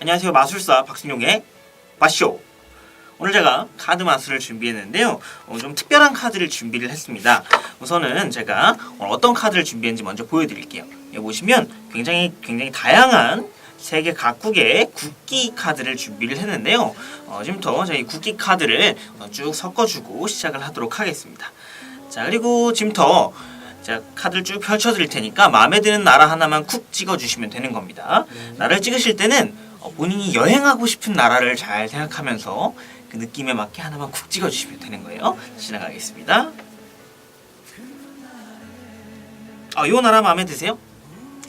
안녕하세요. 마술사 박순용의 마쇼. 오늘 제가 카드 마술을 준비했는데요. 어, 좀 특별한 카드를 준비를 했습니다. 우선은 제가 어떤 카드를 준비했는지 먼저 보여드릴게요. 여기 보시면 굉장히 굉장히 다양한 세계 각국의 국기 카드를 준비를 했는데요. 어, 지금부터 저희 국기 카드를 어, 쭉 섞어주고 시작을 하도록 하겠습니다. 자 그리고 지금부터 제가 카드를 쭉 펼쳐드릴 테니까 마음에 드는 나라 하나만 쿡 찍어주시면 되는 겁니다. 나라를 찍으실 때는 어, 본인이 여행하고 싶은 나라를 잘 생각하면서 그 느낌에 맞게 하나만 쿡 찍어주시면 되는 거예요. 지나가겠습니다. 아, 요 나라 마음에 드세요?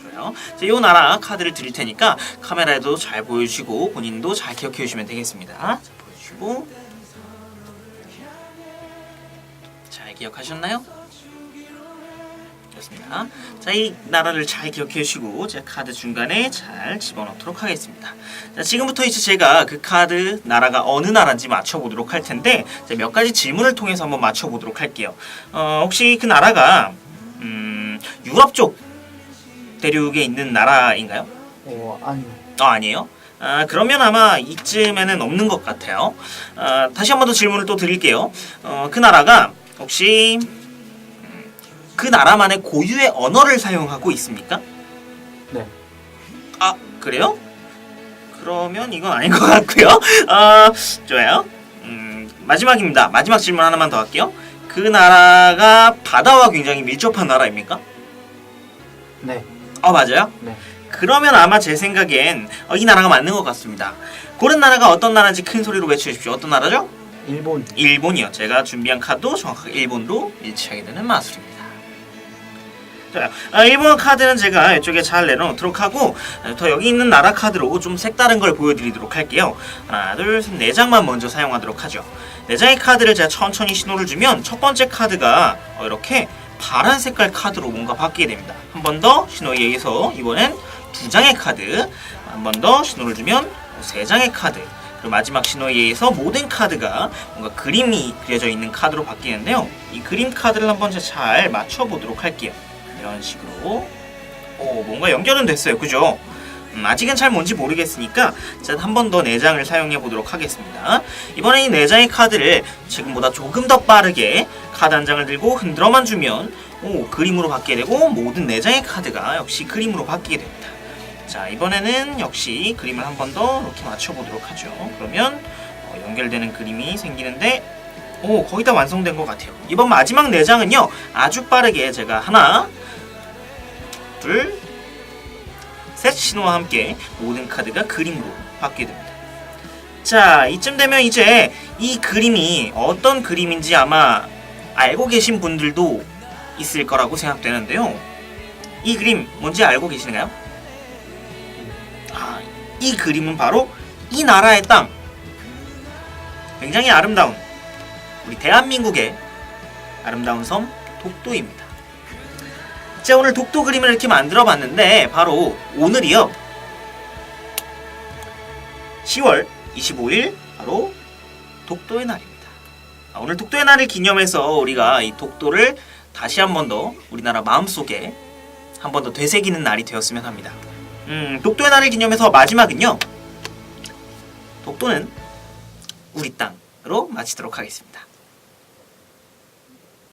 그래요. 자, 요 나라 카드를 드릴 테니까 카메라에도 잘 보여주시고 본인도 잘 기억해 주시면 되겠습니다. 자, 보여주시고 잘 기억하셨나요? 좋습니다. 자, 이 나라를 잘 기억해 주시고 제 카드 중간에 잘 집어넣도록 하겠습니다. 자, 지금부터 이제 제가 그 카드 나라가 어느 나라인지 맞춰보도록 할 텐데 자, 몇 가지 질문을 통해서 한번 맞춰보도록 할게요. 어, 혹시 그 나라가 음, 유럽 쪽 대륙에 있는 나라인가요? 어, 아니요. 어, 아니에요? 아, 그러면 아마 이쯤에는 없는 것 같아요. 아, 다시 한 번 더 질문을 또 드릴게요. 어, 그 나라가 혹시 음, 그 나라만의 고유의 언어를 사용하고 있습니까? 네. 아, 그래요? 그러면 이건 아닌 것 같고요. 아, 좋아요. 음, 마지막입니다. 마지막 질문 하나만 더 할게요. 그 나라가 바다와 굉장히 밀접한 나라입니까? 네. 어, 맞아요. 네. 그러면 아마 제 생각엔 어, 이 나라가 맞는 것 같습니다. 고른 나라가 어떤 나라인지 큰 소리로 외쳐 주십시오. 어떤 나라죠? 일본. 일본이요. 제가 준비한 카드도 정확하게 일본으로 일치하게 되는 마술입니다. 자, 아, 일본 카드는 제가 이쪽에 잘 내려놓도록 하고 아, 더 여기 있는 나라 카드로 좀 색다른 걸 보여드리도록 할게요. 하나, 둘, 셋, 네 장만 먼저 사용하도록 하죠. 네 장의 카드를 제가 천천히 신호를 주면 첫 번째 카드가 어, 이렇게 파란 색깔 카드로 뭔가 바뀌게 됩니다. 한 번 더 신호에 의해서 이번엔 두 장의 카드, 한 번 더 신호를 주면 세 장의 카드, 그리고 마지막 신호에 의해서 모든 카드가 뭔가 그림이 그려져 있는 카드로 바뀌는데요. 이 그림 카드를 한번 잘 맞춰보도록 할게요. 이런 식으로. 오, 뭔가 연결은 됐어요. 그죠? 음, 아직은 잘 뭔지 모르겠으니까 한 번더 4장을 사용해 보도록 하겠습니다. 이번에 이 4장의 카드를 지금보다 조금 더 빠르게 카드 한 장을 들고 흔들어만 주면 오, 그림으로 바뀌게 되고 모든 4장의 카드가 역시 그림으로 바뀌게 됩니다. 자 이번에는 역시 그림을 한 번 더 이렇게 맞춰보도록 하죠. 그러면 어, 연결되는 그림이 생기는데 오 거의 다 완성된 것 같아요. 이번 마지막 4장은요 아주 빠르게 제가 하나 둘 셋 신호와 함께 모든 카드가 그림으로 바뀌게 됩니다. 자, 이쯤 되면 이제 이 그림이 어떤 그림인지 아마 알고 계신 분들도 있을 거라고 생각되는데요. 이 그림 뭔지 알고 계시나요? 아, 이 그림은 바로 이 나라의 땅. 굉장히 아름다운 우리 대한민국의 아름다운 섬 독도입니다. 자 오늘 독도 그림을 이렇게 만들어 봤는데 바로 오늘이요 10월 25일 바로 독도의 날입니다. 아, 오늘 독도의 날을 기념해서 우리가 이 독도를 다시 한 번 더 우리나라 마음속에 한 번 더 되새기는 날이 되었으면 합니다. 음, 독도의 날을 기념해서 마지막은요. 독도는 우리 땅으로 마치도록 하겠습니다